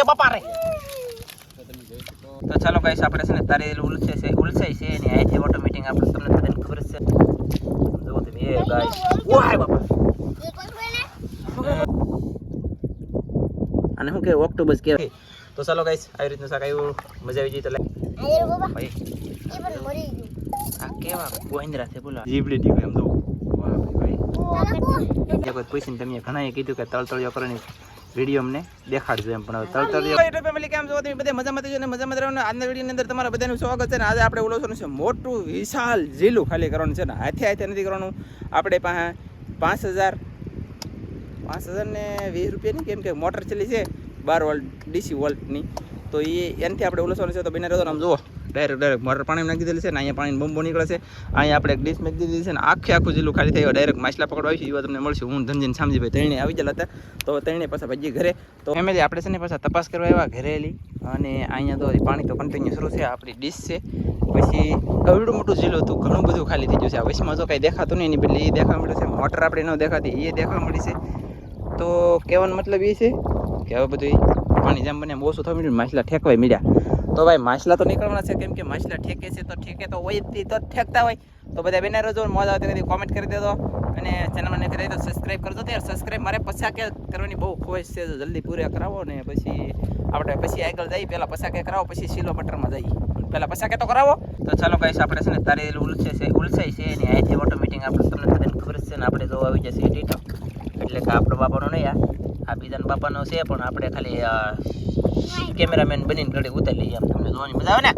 એ બાપા રે. તો ચાલો ગાઈસ આપણે છે ને તારે ઉલસે છે ઉલસાઈ છે એની અહીંથી ઓટોમેટિક આપણે તમને બધાને ખબર છે. જો તમે એ ગાઈસ ઓય બાપા. અને શું કે ઓક્ટોબસ કે તો ચાલો ગાઈસ આવી રીતનું શાક આવ્યું. મજા આવી જઈ તો ભાઈ. આ કેવા ગોંદરા છે બોલો. જીબડી ડી એમ દો વાહ ભાઈ ભાઈ. જે કોઈ પૈસા તમે ઘણાએ કીધું કે તળતળિયો કરીને વીડિયો અમને દેખાડજો એમ પણ હવે તળતળિયો યુટ્યુબ ફેમિલી કેમ છો? તમે બધા મજામાં થજો અને મજામાં રહેવાનું આજના વિડીયોની અંદર તમારા બધાનું સ્વાગત છે અને આજે આપણે ઓલોસોનું છે મોટું વિશાલ જીલું ખાલી કરવાનું છે ને? હાથે હાથે નથી કરવાનું. આપણે પાસે પાંચ હજાર પાંચ હજાર ને વીસ રૂપિયાની કેમ કે મોટર ચલી છે બાર વોલ્ટ ડીસી વોલ્ટની. તો એ એનાથી આપણે ઓલસવાનું છે. તો બિના રહેતો આમ જુઓ. ડાયરેક્ટ ડાયરેક્ટ મોટર પાણી નાખી દીધેલી છે ને અહીંયા પાણી બમ્બો નીકળે છે. અહીંયા આપણે એક ડીશ મેકી દીધી છે ને આખે આખું જીલું ખાલી થયું ડાયરેક્ટ માછલા પકડવા છે. એવા તમને મળશે. હું ધનજીને સામજીભાઈ ત્રણે આવી ગયેલા હતા. તો તેણે પાછા ભાજી ઘરે. તો ફેમિલી આપણે છે ને પાછા તપાસ કરવા આવ્યા ઘરેલી. અને અહીંયા તો પાણી તો કન્ટિન્યુ શરૂ છે. આપણી ડીશ છે. પછી એવડું મોટું જીલું હતું. ઘણું બધું ખાલી થઈ ગયું છે. આ વચમાં જો કાંઈ દેખાતું નહીં એની પેલી એ દેખાવા મળે છે. મોટર આપણે ન દેખાતી એ દેખાવા મળી છે. તો કહેવાનો મતલબ એ છે કે હવે બધું પાણી જેમ બને એમ ઓછું થવા મળ્યું માછલા ઠેકવાય મળ્યા તો ભાઈ માછલા તો નીકળવાના છે, કેમ કે માછલા ઠેકે છે, તો ઠેકે તો હોય જ તે ઠેકતા હોય. તો બધા બેના રજો મોજ આવતી નથી કોમેન્ટ કરી દેજો અને ચેનલને કરી તો સબસ્ક્રાઈબ કરજો તો યાર સબસ્ક્રાઈબ મારે પછા કે કરવાની બહુ ખોશ છે જલ્દી પૂરા કરાવો ને પછી આપણે પછી આગળ જઈએ પહેલાં પછા કે કરાવો, પછી સિલો બટરમાં જઈએ. પહેલાં પછા કે તો કરાવો. તો ચાલો કહીશ આપણે છે ને તારે ઉલસે છે, ઉલસાઈ છે અને અહીંથી ઓટોમેટિક આપણે તમને બધાને ખબર છે ને આપણે જો આવી જશે ટીટો એટલે કે આપણો બાપાનો નહીં આ બીજાના બાપાનો છે પણ આપણે ખાલી કેમેરામેન બનીને ઘડી ઉતારી લઈએ તમને જોવાની મજા આવે ને?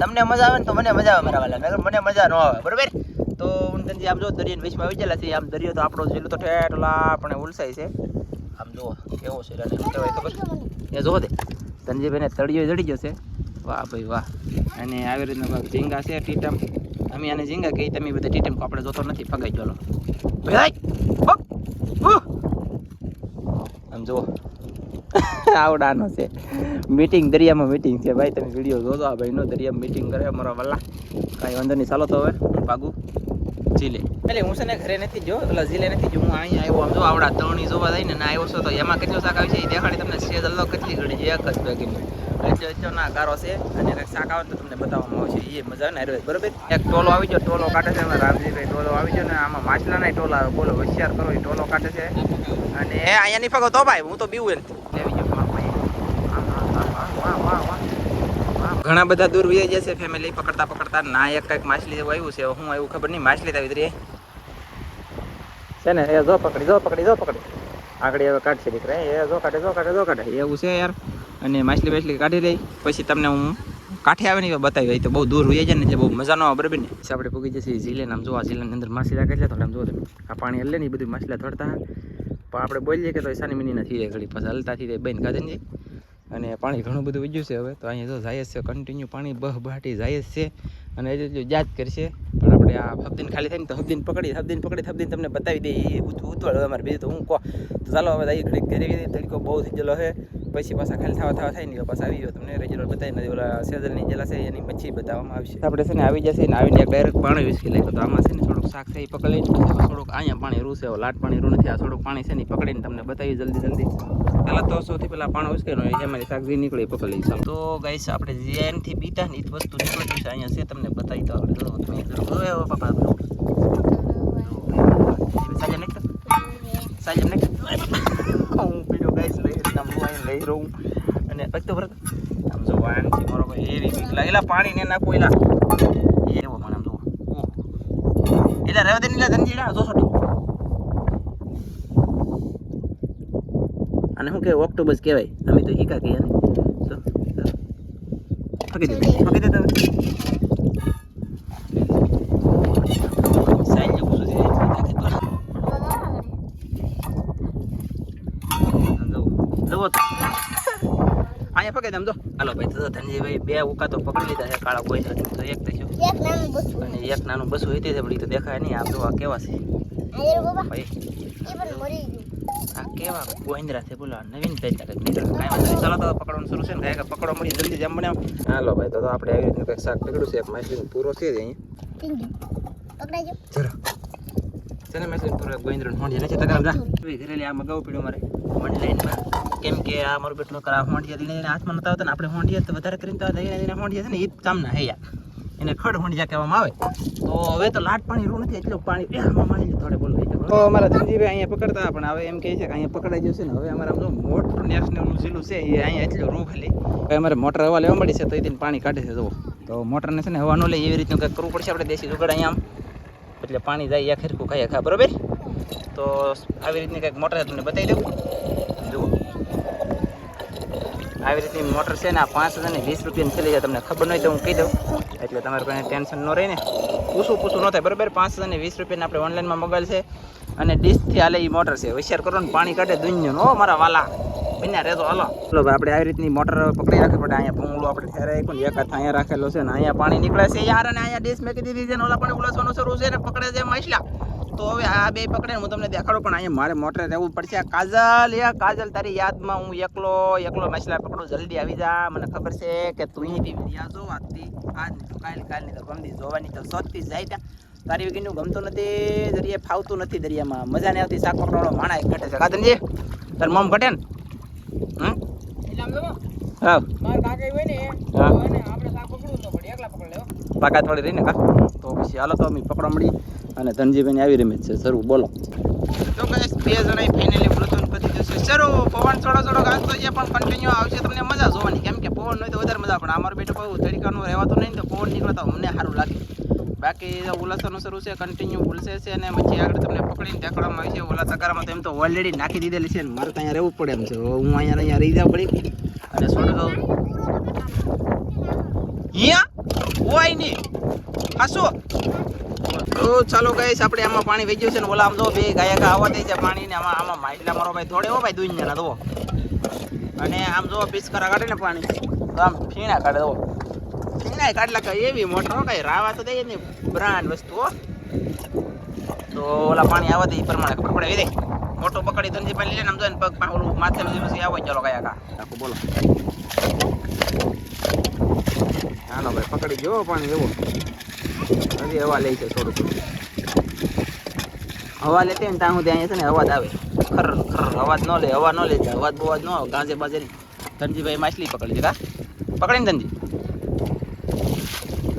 તમને મજા આવે ને તો મને મજા આવે મારા વાલા. મને મજા ન આવે, બરોબર? તો ઉનતનજી આમ જો દરિયાની વિશમાં આવી ગયેલા છે આમ દરિયો તો આપણો જિલ્લો તો ઠેઠલા પણ ઉલસાય છે. આમ જુઓ, કેવો છે શું કહેવાય ખબર? એ જોવો દે ધનજીભાઈને તળિયો જડી ગયો છે. વાહ ભાઈ વાહ. અને આવી રીતના ઝીંગા છે, ટીટમ. અમે આને ઝીંગા કહી તમે બધા ટીટમ આપણે જોતો નથી. ફગાઈ ચાલો ભાઈ આમ જુઓ. આવડાનો છે. મીટિંગ દરિયામાં મીટિંગ છે. ભાઈ, તમે વીડિયો જોજો આ ભાઈનો. દરિયામાં મીટિંગ કરે. અમારા વલ્લા કાંઈ વાંધો નહીં. ચાલો તો હવે ભાગું જીલે એટલે હું છે ને ઘરે નથી જો એટલે જીલે નથી જો હું અહીંયા આવ્યો. આમ જો આવડા તણી જોવા જાય ને, ના આવ્યો છો, તો એમાં કેટલો શાક આવે છે એ દેખાડી તમને સેજ અલ્લો કેટલી ઘડી છે એક જ ભેગીની એટલે એટલો ના ગારો છે, અને શાક આવે તો તમને બતાવવામાં આવશે. એ મજા ને આયુર્વેદ બરોબર? એક ટોલો આવી ગયો, ટોલો કાઢે છે અમે રામજીભાઈ ટોલો આવી ગયો ને, આમાં માછલાના ટોલા આવે. બોલો, હોશિયાર કરો, એ ટોલો કાઢે છે. અને એ અહીંયા નહીં ફગો તો ભાઈ, હું તો બીવું લેવી ગયો. ઘણા બધા દૂર વહી જશે ફેમિલી પકડતા પકડતા. ના, એક કંઈક માછલી જેવું આવ્યું છે. હું આવ્યું ખબર નહીં, માછલી આવી રહી. છે ને, એ જો પકડી જો પકડી જો પકડી. આગળ હવે કાઢશે દીકરા, એ જો કાઢે જો કાઢે જો કાઢે. એવું છે યાર. અને માછલી બાછલી કાઢી લઈ. પછી તમને હું કાંઠે આવે ને બતાવી હોય તો બહુ દૂર હોય જાય ને એટલે બહુ મજા ન બરાબર ને? આપણે પૂગી જશે ઝીલે આમ જો આ અંદર માછલી રાખે છે, તો આમ જો આ પાણી હલે ને, એ બધું માછલા ધડતા પણ આપણે બોલીએ કે તો સાની મિની નથી જાય ઘડી પાછા હલતા થઈ જાય બેન ગાજનજી અને પાણી ઘણું બધું વધ્યું છે હવે, તો અહીંયા જો જાય છે કન્ટિન્યુ પાણી બહ બહાટી જાય છે. અને એ જો જાત કરશે, પણ આપણે આ હબદીન ખાલી થાય ને તો હબદીન પકડી હબદીન પકડી, હબદીન તમને બતાવી દે, એ ઉતવાળ અમારે બીજું તો હું કહો. તો ચાલો હવે અહીં ઘડીક કરી તડકો બહુ થઈ ગયેલો છે. પછી પાછા ખાલી થવા થવા થાય ને પાછા આવી ગયો તમને રેગ્યુલર બતાવી નથી ઓલા સેજલની જેલા છે, એની મચ્છી બતાવવામાં આવશે. આપણે છે ને આવી જશે ને, આવીને ડાયરેક્ટ પાણી વિસકી લાગ્યો તો આમાં છે ને થોડુંક શાક થઈ પકડી થોડુંક અહીંયા પાણી રૂ છે, લાટ પાણી રૂ નથી, આ થોડુંક પાણી છે ને પકડીને તમને બતાવી જલ્દી જલ્દી. પહેલાં તો સૌથી પહેલાં પાણી ઉસકે નો એમાંથી શાક નીકળી પકડી લઈશું તો ગાઈસ, આપણે જેનથી બીતા ને વસ્તુ અહીંયા છે તમને બતાવી તો તમે જો એવો પાપા સાજા નહીં સાજા નહીં હું પીડો ગાઈસ, લઈ આમ લઈ રહું અને તો ભરત આમ જો વાન છે મારો ભાઈ એવી બીક લાગે એલા પાણી ને નાખો એલા. મને આમ જો. એલા રહેવા દે નીલા ધનજીડા. જો કહેવાય ઓક્ટોબસ કહેવાય? અમે તો ઈકા કહીએ ને. તો ફકી દે ફકી દે તમે. અહીંયા પકડી દમ જો. હાલો ભાઈ તો ધનજીભાઈ બે ઉકા તો પકડી લીધા છે કાળા કોઈ તો એક થઈશું અને એક નાનું બસું હતી પણ તો દેખાય નહીં. આમ આ કેવા છે. ભાઈ. કેવા ગોંદરા છે બોલો નવીન પેટા કંઈક નીકળે કાંઈ વાંધો નહીં. ચાલો તો પકડવાનું શરૂ છે ને. કાંઈ પકડો મળી જલ્દી જેમ બને હાલો ભાઈ તો તો આપણે આવી રીતનું કંઈક શાક પકડ્યું છે. એક માછલીનો પૂરો છે જ અહીંયા. ને માછલીનો પૂરો? ગોંદરાનો હોંડિયા નથી તગામ જા ધીરેલી આમાં મગાવવું પડ્યું મારે ઓનલાઈનમાં કેમ કે આ મારું બેટલો કરા હોંડી લઈને હાથમાં નતા આવતા ને આપણે હોંડી તો વધારે કરીને તો લઈને એને હોંડિયા છે ને એ જ કામના હૈયા એને ખડ હોંડિયા કહેવામાં આવે. તો હવે તો લાટ પાણી રૂ નથી એટલું પાણી લે થોડે બોલો. તો અમારા ધનજીભાઈ અહીંયા પકડતા પણ હવે એમ કહે છે કે અહીંયા પકડાઈ જશે ને હવે અમારે જો મોટું નેશનલનું ઝીલું છે, એ અહીંયા એટલું રૂ ખાલી હવે અમારે મોટર હવા લેવા મળી છે, તો એ પાણી કાઢે છે, જુઓ. તો મોટરને છે ને હવા ન લે, એવી રીતનું કંઈક કરવું પડશે આપણે દેશી જુગાડ અહીંયા આમ. એટલે પાણી જાય, યા ખેરખું ખાઈએ ખા, બરોબર? તો આવી રીતની કંઈક મોટર તમને બતાવી દઉં જુઓ. આવી રીતની મોટર છે ને, આ પાંચ હજાર ને વીસ રૂપિયાની છેલ્લી જાય તમને ખબર નહીં તો હું કહી દઉં. એટલે તમારે કોઈ ટેન્શન ન રહે ને. પૂછું પૂછું ન થાય, બરાબર? પાંચ હજાર ને વીસ રૂપિયાને આપણે ઓનલાઈનમાં મોબાઈલ છે. અને ડીશથી હાલે એ મોટર છે. હોશિયાર કરો ને, પાણી કાઢે દુનિયાનું. ઓ મારા વાલા. બન્યા રહેતો હાલો. ચલો આપણે આવી રીતની મોટર પકડી રાખવી પડે. અહીંયા ભૂંગળું આપણે ઠેરે એક એક હાથ અહીંયા રાખેલો છે ને, અહીંયા પાણી નીકળે છે. યાર, અને અહીંયા ડીશ મેકી દીધી છે ને, ઓલા પાણી ઉલાસવાનું શરૂ છે ને, પકડે છે મસલા તો હવે આ બે પકડે હું તમને દેખાડું, પણ અહીંયા મારે મોટરે રહેવું પડશે. આ કાજલ યા કાજલ, તારી યાદમાં હું એકલો એકલો મસલા પકડું, જલ્દી આવી જા. મને ખબર છે કે તું અહીંથી વિડિયા જો, આજથી આજ કાલ, કાલની તો ગમતી જોવાની તો સોચતી જાય ત્યાં. તારી વગીનું ગમતું નથી દરિયા ફાવતું નથી દરિયામાં. મજા નહીં આવતી શાક પકડવાનો માણા એક ઘટે છે. કાદનજી તાર મમ ઘટે ને? હમ? હા. હા. પાકાત વાળી રહીને કા? તો પછી હાલો તો અમે પકડવા મળી અને ધનજીભાઈ આવી રમી છે. શરૂ બોલો. તો બે જણા ફાઇનલી પ્લુટોન પતિ જશે શરૂ પવન થોડો થોડો ગાજતો છે પણ કન્ટિન્યુ આવશે તમને મજા જોવાની. કેમ કે પવન હોય તો વધારે મજા પણ અમારું બેટું બહુ તરીકાનું રહેવાતું નહીં તો પવન નીકળે તો અમને સારું લાગે. બાકી ઉલાસાનું શરૂ છે કન્ટિન્યુ ઉલસે છે અને પછી આગળ તમને પકડીને દેખાડવામાં આવી છે. ઓલા સકારામાં તો તો ઓલરેડી નાખી દીધેલી છે મારે તો અહીંયા રહેવું પડે એમ છે. હું અહીંયા અહીંયા રહી જાવ પડી અને સોડો અહીંયા હોય નહીં. હાસો તો ચાલો ગાઈસ આપણે આમાં પાણી વહી ગયું છે ને ઓલા આમ જો બે ગાયકા આવવા દે છે પાણી ને આમાં આમાં માઇટલા મારો ભાઈ થોડે હો ભાઈ દુનિયાના દો અને આમ જો પિસ્કરા કાઢે ને પાણી. તો આમ ફીણા કાઢે દો ફીણા કાઢલા કઈ એવી મોટર કઈ રાવા તો દે ને બ્રાન્ડ વસ્તુ તો ઓલા પાણી આવે તો એ પ્રમાણે ખબર પડે. દે, મોટો પકડી ધનજી પાણી લઈને આમ જો ને, પગ પણ ઓલું માથે પછી આવે ચાલો કયા કા બોલો. નાનો ભાઈ, પકડી ગયો પાણી એવો. હજી હવા લે છે થોડું થોડું હવા લેતી ને ત્યાં હું અહીંયા છે ને અવાજ આવે. ખર ખર, અવાજ ન લે હવા ન લે અવાજ બવાજ ન ગાંજે બાજે નહીં. ધનજીભાઈ માછલી પકડી કા પકડી ને ધનજી.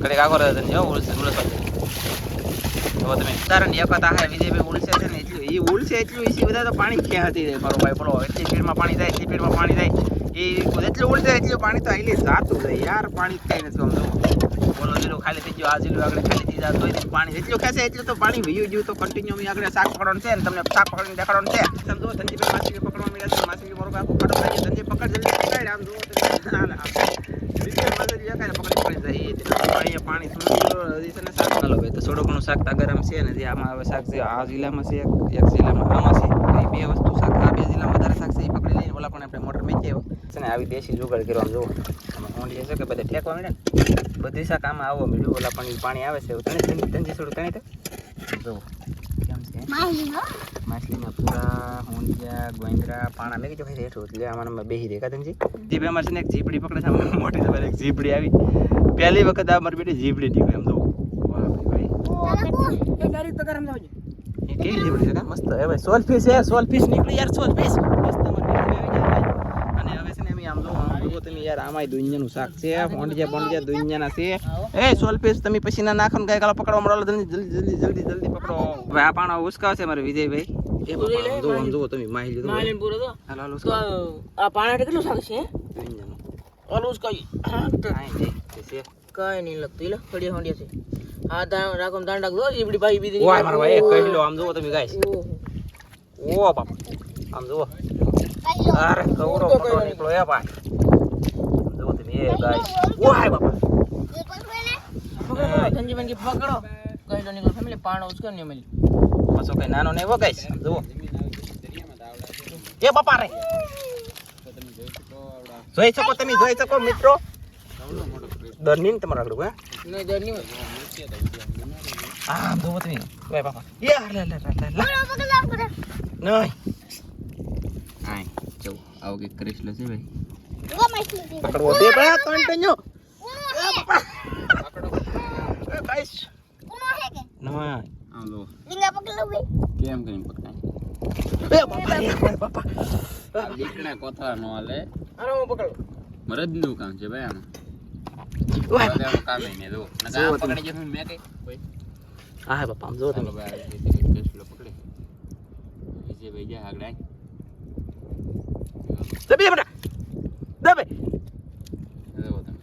કડે કાકો રહે ધનજી હો, ઉલસે, ઉલસ. તો તમે ઉદાહરણ એક હતા હા વિજયભાઈ ઉલસે છે ને, એટલું એ ઉલસે એટલું ઈસી બધા તો પાણી ક્યાં હતી મારો ભાઈ બોલો, એટલી સ્પીડમાં પાણી જાય એટલી સ્પીડમાં પાણી જાય એ એટલું ઉલસે એટલું પાણી તો આઈલી જાતું જાય યાર, પાણી કઈ નથી આમ જો. બોલો, જેલું ખાલી થઈ ગયું, આ આગળ ખાલી થઈ જતો હોય પાણી. એટલું ખેંચે એટલું તો પાણી વયું ગયું તો કન્ટિન્યુ અમે આગળ શાક પકડવાનું છે ને, તમને શાક પકડીને દેખાડવાનું છે. સમજો ધનજીભાઈ માછલી પકડવા મળ્યા છે, માછલી મારો કાકો ખાડો ખાઈ ધનજી પકડ, જલ્દી પકડાય આમ પકડી પકડી થોડું ઘણું શાક તો ગરમ છે ને, જે આમાં શાક છે, આ જિલ્લામાં છે, એક જિલ્લામાં આમાં છે બે વસ્તુ શાક, આ બે જિલ્લામાં વધારે શાક છે એ પકડી લઈને ઓલા પણ આપણે મોટર મેચી આવ્યો છે ને આવી દેશી જુગાડ કરવા આમ જુઓ આમાં ઊંડી છે કે બધા ઠેકવા મળે ને? બધી શાક આમાં આવો મળ્યું ઓલા પણ પાણી આવે છે તણી તણી થોડું તણી તો. જુઓ કેમ છે? માછલીના? પૂરા હોંડિયા ગોંદરા પાણા મેં કીધું હેઠું એટલે આમાં બેહી દે કાતનજી જીભે અમારે છે ને એક જીપડી પકડે છે મોટી સવારે એક જીપડી આવી. પહેલી વખત આ મારી બેટી જીપડી નીકળે એમ જુઓ ભાઈ કેવી જીપડી મસ્ત. હવે સોલ ફીસ છે નીકળી યાર સોલફીસ મસ્ત અમારી બેટી આવી ગઈ ભાઈ. અને હવે છે ને અમે આમ જો આમ જુઓ તમે યાર આમાંય દુનિયાનું શાક છે હોંડિયા બોંડિયા દુનિયાના છે. એ સોલ ફીસ તમે પછી ના નાખો ને કઈ કાલો પકડવા મળો જલ્દી જલ્દી જલ્દી જલ્દી પકડો. હવે આ પાણા ઉસકાવશે મારે વિજયભાઈ. એ જો જુઓ તમે માહી લીધો. માલીન પૂરો તો હાલો હાલો આ પાણા કેટલું શાક છે? દુનિયાનું. ઓલું કઈ કાંઈ નહીં છે. કઈ નહીં લગતું. એટલે ફળિયા ફળિયા છે. હા દાણ રાખો દાણ રાખો ઈબડી ભાઈ બીજી ઓય મારો ભાઈ એક કહી લો. આમ જુઓ તમે ગાઈસ. ઓ બાપા. આમ જુઓ. અરે કવરો પકડો નીકળો એ ભાઈ. જુઓ તમે એ ગાઈસ બાપા ધનજી બનકી પકડો. કઈ લો નીકળો ફેમિલી પાણો ઉચકો ને મળી પાછો કઈ નાનો ને એવો ગાઈસ. જુઓ. એ બાપા રે. જોઈ શકો તમે જોઈ શકો મિત્રો. દરનીન તમારા આગળ હે નહીં દર આ આમ તમે. ઓય બાપા. યાર લે લે લે લે નહીં. આય જો આવો કે કરીશ લે છે ભાઈ. પકડવો. દે ભાઈ તો અંટન્યો એ ગાઈસ ના આમ જો કેમ કરીને પકડાય? એ બાપા એ બાપા બાપા. કોથળા નો હાલે. અરે હું પકડું? મરદનું કામ છે ભાઈ આમાં. કામ નહીં, તમે. પકડી જશે, મેં કઈ? હા બાપા આમ જો તમે. ભાઈ, પકડે. વિજયભાઈ ગયા આગળ આય. દબી બેટા દબે જુઓ તમે.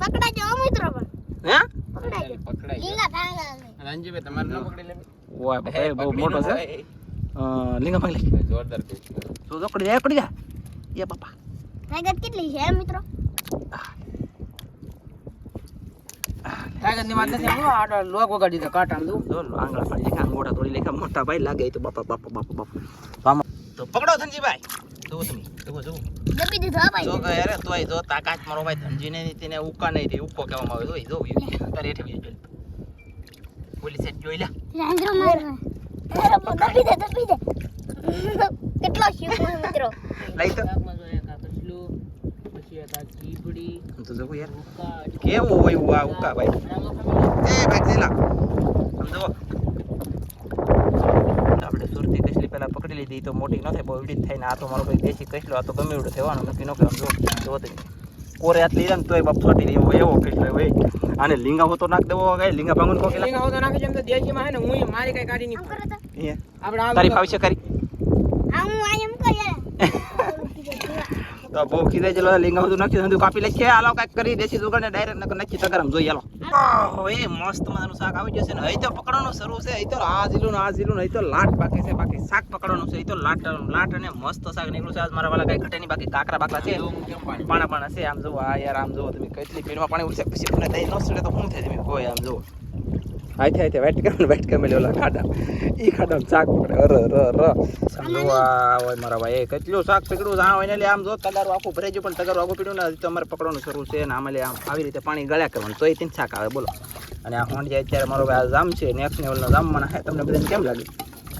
પકડાજો હો મિત્રો પણ હે પકડાજો પકડાઈ ગયા. લીલા રણજીભાઈ, તમારે ન પકડી લેવી? ઓય બહુ મોટો છે. અ, લિંગા ભાઈ લે. જોરદાર તો તો પડી જાય પડી જા. એ બાપા. તાકાત કેટલી છે મિત્રો? કાગળની વાત નથી હું આડો લોક વગાડી દીધો કાંટા દઉં જો આંગળા પડી લેખા અંગોઠા તોડી લેખા મોટા ભાઈ લાગે તો બાપા બાપા બાપા બાપા. તો પકડો ધનજીભાઈ. જુઓ તમે દબી દીધો જો કે અરે તોય જો તાકાત મારો ભાઈ ધનજીને તેને ઉકા નહીં ઉકો કહેવામાં આવે તો જો તારે જોઈ પોલીસ જોઈ લે. રાંધરો માર દબી દે દબી દે કેટલો શિવ મિત્રો. લઈ તો. તો જો યાર. ઉકા, કેવું હોય એવું ઉકા ભાઈ. એ ભાઈ આપણે સુરતી કસલી પહેલાં પકડી લીધી તો મોટી ન થાય બહુ એવડી જ થાય ને આ તો મારો કોઈ દેશી કસલો આ તો ગમે એવડો થવાનો નક્કી ન કરે જો જો તમે કોરે હાથ લીધા ને તોય બાપ છોટી એવો એવો કસલો હોય. આને લીંગા હોતો નાખ દેવો કઈ લીંગા ભાંગુન કોકેલા લીંગા હોતો નાખી જેમ તો દેશીમાં હે ને હું મારી કઈ કાઢી ની કરો આપણે આમ તારી ફાવશે કરી આ હું આ એમ કહું યાર. તો બહુ ખીજાઈ જલો લીંગા હોતો નાખી દીધું કાપી લે છે. હાલો કાંઈક કરી દેશી દુકાને ડાયરેક્ટ નકર નાખી તગરમ જોઈ હાલો. ઓહ, એ મસ્ત મજાનું શાક આવી જશે ને. અહીં તો પકડવાનું શરૂ છે અહીં તો આ જીલું ને આ જીલું ને અહીં તો લાટ બાકી છે બાકી શાક પકડવાનું છે અહીં તો લાટ લાટ અને મસ્ત શાક નીકળ્યું છે. આજ મારા વાલા કઈ ઘટે બાકી કાકરા બાકરા છે. પાણા? પાણા છે આમ જુઓ આ યાર આમ જુઓ તમે કેટલી ભીડમાં પાણી ઉઠશે પછી તમને દહીં ન સડે તો શું થાય તમે કોઈ આમ જુઓ. આથી આથી વેટ કરે વેટ કરે મેલે ઓલા ખાડા ઈ ખાડા શાક પકડે અર અર અર આ હોય મારા ભાઈ એ કેટલું શાક પકડ્યું હા એને આમ જો તગારું આખું ભરાઈ ગયું પણ તગારું આખું પીડ્યું ને હજી તો અમારે પકડવાનું શરૂ છે ને આમાં આમ આવી રીતે પાણી ગળ્યા કરવાનું તો એ તીન શાક આવે બોલો અને આ હોંડિયા અત્યારે મારો ભાઈ આ જામ છે નેક્સ્ટ લેવલનો મને હે તમને બધાને કેમ લાગે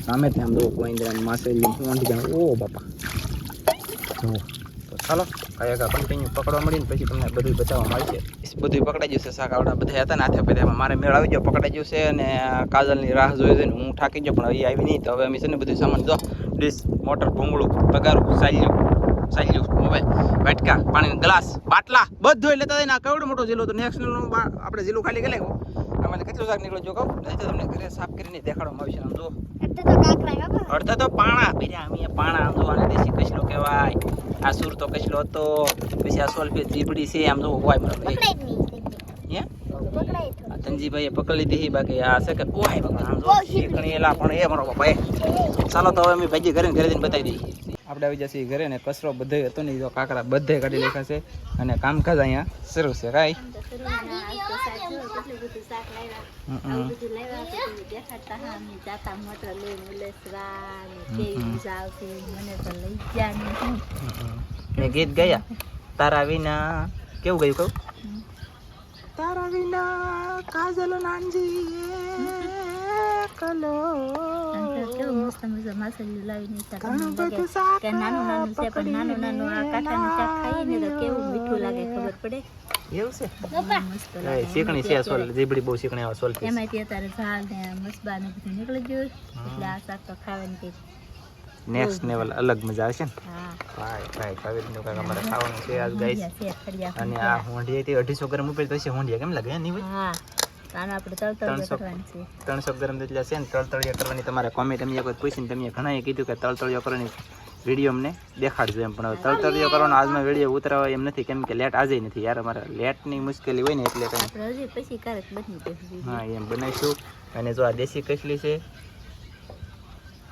સામે ત્યાં આમ જુઓ કોઈ માસે હોંડ જાય ઓ બાપા ચાલો કયા કન્ટિન્યુ પકડવા મળીને પછી તમને બધું બતાવવા મળશે બધું પકડાઈ જશે શાક આવડા બધા હતા ને હાથે પછી મારે મેળ આવી ગયો પકડાઈ ગયો છે અને કાજલની રાહ જોઈ છે ને હું થાકી ગયો પણ એ આવી નહીં તો હવે અમે છે ને બધું સામાન જો ડીશ મોટર ભૂંગળું પગારું સાલ્યું સાલ્યું મોબાઈલ વાટકા પાણીનો ગ્લાસ બાટલા બધું એટલે તો ના કેવડો મોટો જિલ્લો તો નેક્સ્ટ આપણે જિલ્લો ખાલી ગયેલા આમાં કેટલું શાક નીકળ્યો જો કહું નહીં તો તમને ઘરે સાફ કરીને દેખાડવામાં આવશે આમ જો. તો અડધા તો પાણા પીર્યા અમે પાણા આમ જોવાને દેશી કચલો કહેવાય. આ સુર તો કચલો હતો પછી આ સોલફી દીપડી છે આમ તો હોય આ ધનજીભાઈએ પકડી લીધી બાકી આ છે કે ઓય બાપા આમ જો શીખણી એલા પણ એ મારો બાપા ચાલો તો હવે અમે ભાજી ઘરે ઘરે જઈને બતાવી દઈએ. આપણે આવી જશે ઘરે ને કચરો બધે હતો ને જો કાકરા બધે કાઢી નાખ્યા છે. અને કામકાજ અહીંયા શરૂ છે કાંઈ હમ. મેં ગીત ગયા તારા વિના કેવું ગયું કહું તારા વિના કાજલ નાનજી કલો ઘણું બધું શાક એવું છે એ શીકણી છે સોલ જીબડી બહુ શીકણી આવે સોલ એમાંથી અત્યારે ઝાલ ને મસબા ને બધું નીકળી ગયું એટલે આ શાક તો ખાવાની કઈ નેક્સ્ટ લેવલ અલગ મજા આવશે ને હા ભાઈ ભાઈ આવી રીતનું કાંઈક અમારે ખાવાનું છે આજ ગાઈસ અને આ હોંડિયાથી અઢીસો ગ્રામ ઉપર તો છે હોંડિયા કેમ લાગે નહીં ભાઈ હા આને આપણે ત્રણસો. કરવાની છે. ત્રણસો ગ્રામ જેટલા છે ને તળતળિયા કરવાની તમારે કોમેન્ટ અમે કોઈ પૂછીને તમે ઘણાએ કીધું કે તળતળિયો કરવાની વીડિયો અમને દેખાડજો એમ. પણ હવે તળતળિયો કરવાનો આજનો વીડિયો ઉતરાવા એમ નથી કેમ કે લેટ આજે નથી. યાર અમારે લેટની મુશ્કેલી હોય ને એટલે કંઈ. હજી પછી બની હા એમ બનાવીશું. અને જો આ દેશી કચલી છે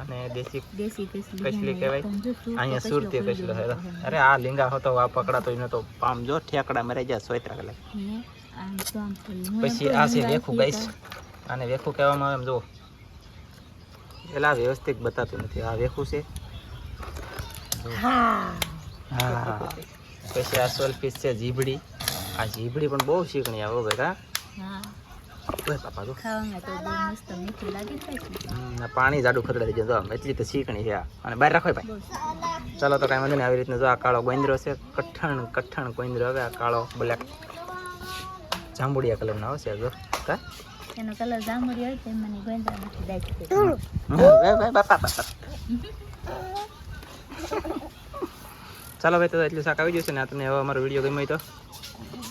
અને દેશી દેશી કસલી કહેવાય. અહીંયા સુરતી કસલો અરે આ લીંગા હતો આ પકડાતો એનો તો પામ જો ઠેકડા મરાઈ જાય સોયત્રા કલાક. પછી આ છે વેખું ગાઈસ આને વેખું કહેવામાં આવે એમ જો પેલા વ્યવસ્થિત બતાતું નથી આ વેખું છે હા પછી આ સોલફીસ છે જીભડી આ જીભડી પણ બહુ શીકણી આવો આ પાણી જાડું ખરડાઈ જાય એટલી તો શીકણી છે અને બહાર રાખો ભાઈ ચાલો તો કાંઈ વાંધો નહીં આવી રીતના જો આ કાળો ગોંદરો છે કઠણ કઠણ ગોંદરો હવે આ કાળો બ્લેક જાંબુડિયા કલરનો આવશે આ જો કા? એનો કલર જાંબુડી હોય તો મને ગોંદરા નથી દાખી બાપા બાપા. ચાલો ભાઈ તો એટલું શાક આવી જશે ને આ તમને હવે અમારો વીડિયો ગમ્યો હોય તો.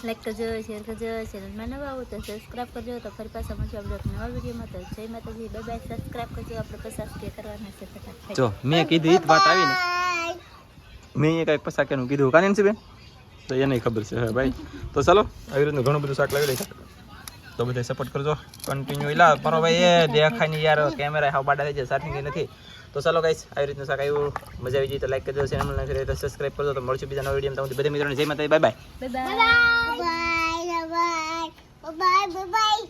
લાઈક કરજો શેર કરજો ચેનલમાં નવા આવો તો સબસ્ક્રાઇબ કરજો તો ફરી પાછા મળશું આપણે નવા વિડીયોમાં તો જય માતાજી બાય બાય સબસ્ક્રાઇબ કરજો આપણે પચાસ કે કરવાના છે ફટાફટ. જો મેં કીધું ઈ વાત આવી ને. મેં એ કાંઈક પસાકેનું કીધું. કાને બેન તો એ નહીં ખબર છે. ભાઈ. તો ચાલો, આવી રીતનું ઘણું બધું શાક લાવી લઈ તો બધા સપોર્ટ કરજો. કન્ટિન્યુ એલા પરો ભાઈ એ દેખાયની યાર કેમેરા હાવ બાડા થઈ જાય, સાથી નથી. તો ચાલો ગાઈસ આવી રીતનું શાક આવ્યું. મજા આવી જઈ તો લાઈક કરજો ચેનલ ને કરી સબસ્ક્રાઇબ કરજો. તો મળશું બીજા નવા વીડિયો તમને બધા મિત્રોને. જય માતા bye bye bye bye bye bye